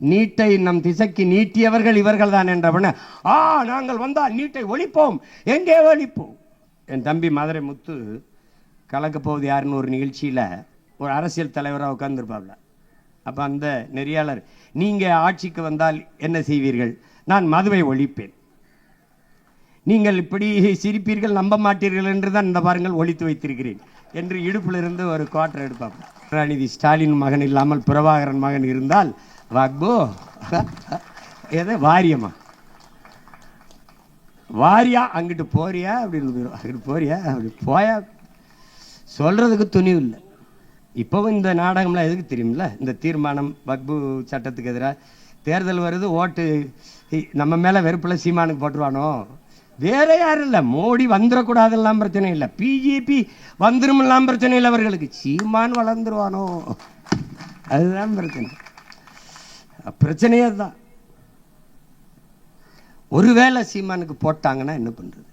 நீட்டை நம் திசைக்கு நீட்டியவர்கள் இவர்கள் தான் என்றவன. ஆ நாங்கள் வந்தால் நீட்டை ஒழிப்போம். எங்கே ஒழிப்போம் என் தம்பி மதுரை முத்து கலக்க போவது யாருன்னு ஒரு நிகழ்ச்சியில் ஒரு அரசியல் தலைவராக உட்கார்ந்துருப்பாப்ல. அப்போ அந்த நெறியாளர் நீங்கள் ஆட்சிக்கு வந்தால் என்ன செய்வீர்கள்? நான் மதுவை ஒழிப்பேன். நீங்கள் இப்படி சிரிப்பீர்கள் நம்ப மாட்டீர்கள் என்று தான் இந்த பாருங்கள் ஒழித்து வைத்திருக்கிறேன். என்று இடுப்பிலிருந்து ஒரு குவார்டர் எடுப்பாங்க கருணாநிதி ஸ்டாலின் மகன் இல்லாமல் பிரபாகரன் மகன் இருந்தால் வாக்போ எது வாரியம்மா. வாரியா அங்கிட்டு போறியா அப்படின்னு அங்கிட்டு போறியா அப்படி போயா. சொல்கிறதுக்கு துணிவு இல்லை. இப்போவும் இந்த நாடகம்லாம் எதுக்கு தெரியுமில்ல? இந்த தீர்மானம் வக்பு சட்டத்துக்கு எதிராக தேர்தல் வருது ஓட்டு நம்ம மேலே வெறுப்பில் சீமானுக்கு போட்டுருவானோ? வேற யாரும் இல்லை. மோடி வந்துடக்கூடாதெல்லாம் பிரச்சனை இல்லை. பிஜேபி வந்துருமெல்லாம் பிரச்சனை இல்லை அவர்களுக்கு. சீமான் வளர்ந்துருவானோ? அதுதான் பிரச்சனை. பிரச்சனையே தான் ஒருவேளை சீமானுக்கு போட்டாங்கன்னா என்ன பண்ணுறது